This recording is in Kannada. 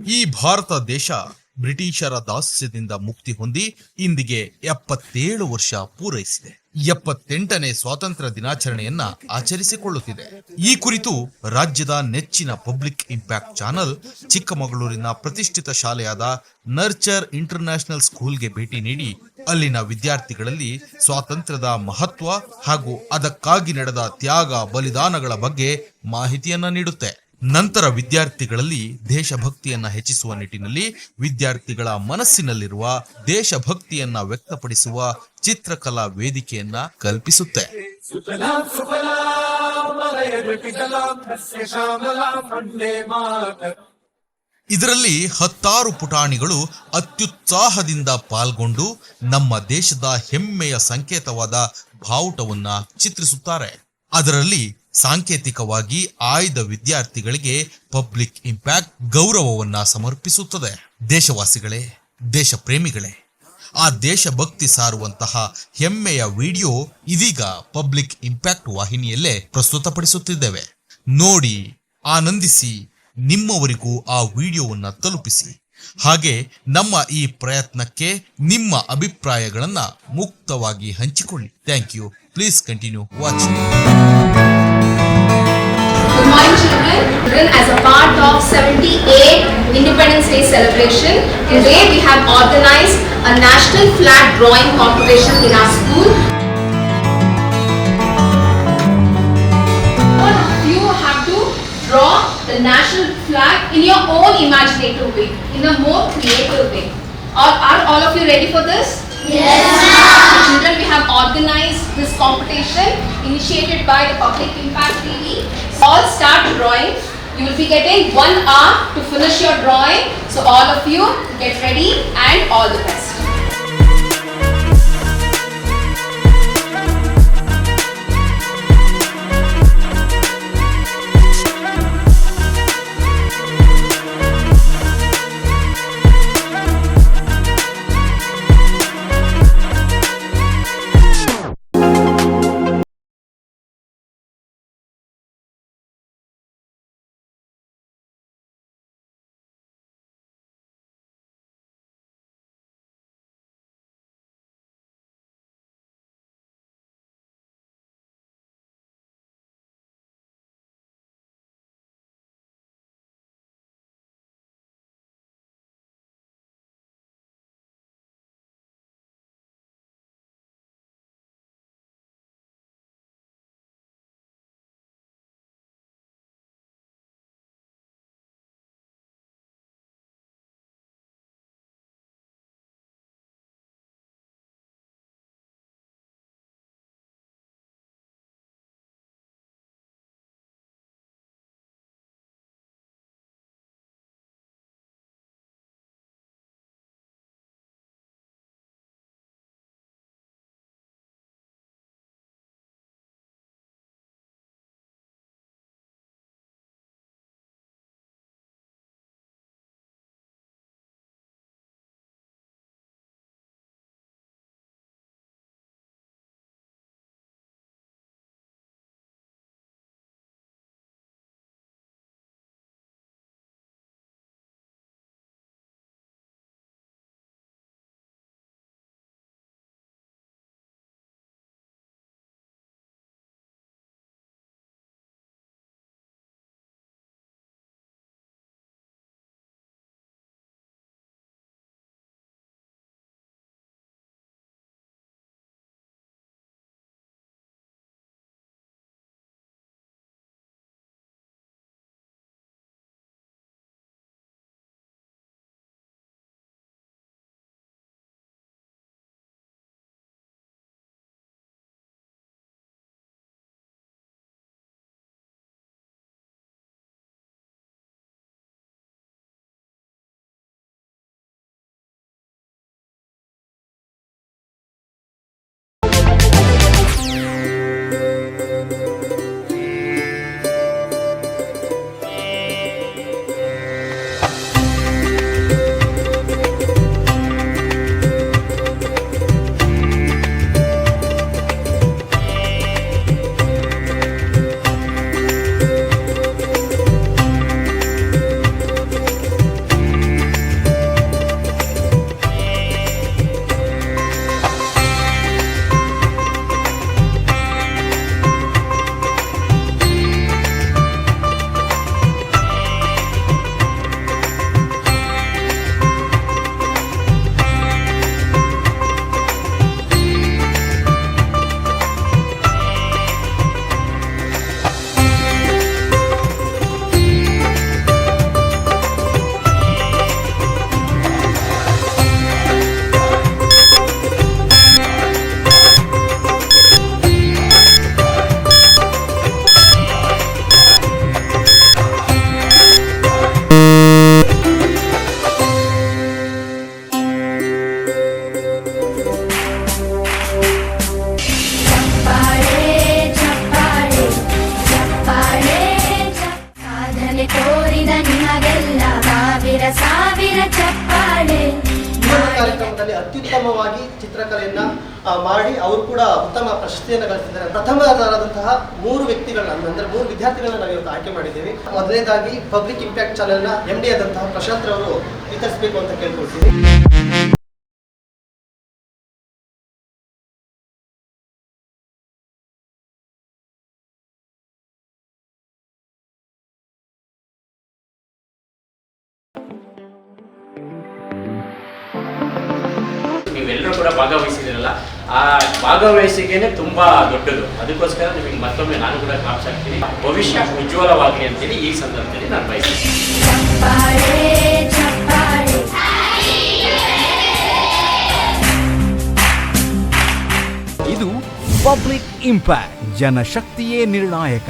ಈ ಭಾರತ ದೇಶ ಬ್ರಿಟಿಷರ ದಾಸ್ಯದಿಂದ ಮುಕ್ತಿ ಹೊಂದಿ ಇಂದಿಗೆ ಎಪ್ಪತ್ತೇಳು ವರ್ಷ ಪೂರೈಸಿದೆ. ಎಪ್ಪತ್ತೆಂಟನೇ ಸ್ವಾತಂತ್ರ್ಯ ದಿನಾಚರಣೆಯನ್ನ ಆಚರಿಸಿಕೊಳ್ಳುತ್ತಿದೆ. ಈ ಕುರಿತು ರಾಜ್ಯದ ನೆಚ್ಚಿನ ಪಬ್ಲಿಕ್ ಇಂಪ್ಯಾಕ್ಟ್ ಚಾನೆಲ್ ಚಿಕ್ಕಮಗಳೂರಿನ ಪ್ರತಿಷ್ಠಿತ ಶಾಲೆಯಾದ ನರ್ಚರ್ ಇಂಟರ್ನ್ಯಾಷನಲ್ ಸ್ಕೂಲ್ಗೆ ಭೇಟಿ ನೀಡಿ ಅಲ್ಲಿನ ವಿದ್ಯಾರ್ಥಿಗಳಲ್ಲಿ ಸ್ವಾತಂತ್ರ್ಯದ ಮಹತ್ವ ಹಾಗೂ ಅದಕ್ಕಾಗಿ ನಡೆದ ತ್ಯಾಗ ಬಲಿದಾನಗಳ ಬಗ್ಗೆ ಮಾಹಿತಿಯನ್ನ ನೀಡುತ್ತೆ. ನಂತರ ವಿದ್ಯಾರ್ಥಿಗಳಲ್ಲಿ ದೇಶಭಕ್ತಿಯನ್ನ ಹೆಚ್ಚಿಸುವ ನಿಟ್ಟಿನಲ್ಲಿ ವಿದ್ಯಾರ್ಥಿಗಳ ಮನಸ್ಸಿನಲ್ಲಿರುವ ದೇಶಭಕ್ತಿಯನ್ನ ವ್ಯಕ್ತಪಡಿಸುವ ಚಿತ್ರಕಲಾ ವೇದಿಕೆಯನ್ನ ಕಲ್ಪಿಸುತ್ತೆ. ಇದರಲ್ಲಿ ಹತ್ತಾರು ಪುಟಾಣಿಗಳು ಅತ್ಯುತ್ಸಾಹದಿಂದ ಪಾಲ್ಗೊಂಡು ನಮ್ಮ ದೇಶದ ಹೆಮ್ಮೆಯ ಸಂಕೇತವಾದ ಬಾವುಟವನ್ನ ಚಿತ್ರಿಸುತ್ತಾರೆ. ಅದರಲ್ಲಿ ಸಾಂಕೇತಿಕವಾಗಿ ಆಯ್ದ ವಿದ್ಯಾರ್ಥಿಗಳಿಗೆ ಪಬ್ಲಿಕ್ ಇಂಪ್ಯಾಕ್ಟ್ ಗೌರವವನ್ನ ಸಮರ್ಪಿಸುತ್ತದೆ. ದೇಶವಾಸಿಗಳೇ ದೇಶ ಪ್ರೇಮಿಗಳೇ ಆ ದೇಶಭಕ್ತಿ ಸಾರುವಂತಹ ಹೆಮ್ಮೆಯ ವಿಡಿಯೋ ಇದೀಗ ಪಬ್ಲಿಕ್ ಇಂಪ್ಯಾಕ್ಟ್ ವಾಹಿನಿಯಲ್ಲೇ ಪ್ರಸ್ತುತಪಡಿಸುತ್ತಿದ್ದೇವೆ. ನೋಡಿ, ಆನಂದಿಸಿ, ನಿಮ್ಮವರಿಗೂ ಆ ವಿಡಿಯೋವನ್ನ ತಲುಪಿಸಿ. ಹಾಗೆ ನಮ್ಮ ಈ ಪ್ರಯತ್ನಕ್ಕೆ ನಿಮ್ಮ ಅಭಿಪ್ರಾಯಗಳನ್ನು ಮುಕ್ತವಾಗಿ ಹಂಚಿಕೊಳ್ಳಿ. Thank you. Please continue watching. Children. Children, as a part of 78 Independence Day celebration, today we have organized a national flag drawing competition in our school. All of you have to draw the national flag in your own imaginative way, in a more creative way. Are, are all of you ready for this? Yes, So children, we have organized this competition initiated by the Public Impact TV. All start drawing. You will be getting one hour to finish your drawing. So all of you get ready and all the best. ಕಾರ್ಯಕ್ರಮದಲ್ಲಿ ಅತ್ಯುತ್ತಮವಾಗಿ ಚಿತ್ರಕಲೆಯನ್ನ ಮಾಡಿ ಅವರು ಕೂಡ ಉತ್ತಮ ಪ್ರಶಸ್ತಿಯನ್ನು ಗಳಿಸಿದ್ದಾರೆ. ಪ್ರಥಮರಾದಂತಹ ಮೂರು ವ್ಯಕ್ತಿಗಳನ್ನ, ಅಂದ್ರೆ ಮೂರು ವಿದ್ಯಾರ್ಥಿಗಳನ್ನ ನಾವು ಇವತ್ತು ಆಯ್ಕೆ ಮಾಡಿದ್ದೀವಿ. ಮೊದಲನೇದಾಗಿ ಪಬ್ಲಿಕ್ ಇಂಪ್ಯಾಕ್ಟ್ ಚಾನೆಲ್ನ ಎಂ ಡಿ ಆದಂತಹ ಪ್ರಶಾಂತ್ ರವರು ವಿತರಿಸಬೇಕು ಅಂತ ಕೇಳ್ಕೊಳ್ತೀವಿ. ಕೂಡ ಭಾಗವಹಿಸಿದಿರಲ್ಲ. ಆ ಭಾಗವಹಿಸಿಕೆನೆ ತುಂಬಾ ದೊಡ್ಡದು. ಅದಕ್ಕೋಸ್ಕರ ನಿಮಗೆ ಮತ್ತೊಮ್ಮೆ ನಾನು ಕೂಡ ಹಾಕ್ತೀನಿ ಭವಿಷ್ಯ ಉಜ್ವಲವಾಗಲಿ ಅಂತೇಳಿ ಈ ಸಂದರ್ಭದಲ್ಲಿ ನಾನು ಬಯಸ್ತೀನಿ. ಇದು ಪಬ್ಲಿಕ್ ಇಂಪ್ಯಾಕ್ಟ್, ಜನಶಕ್ತಿಯೇ ನಿರ್ಣಾಯಕ.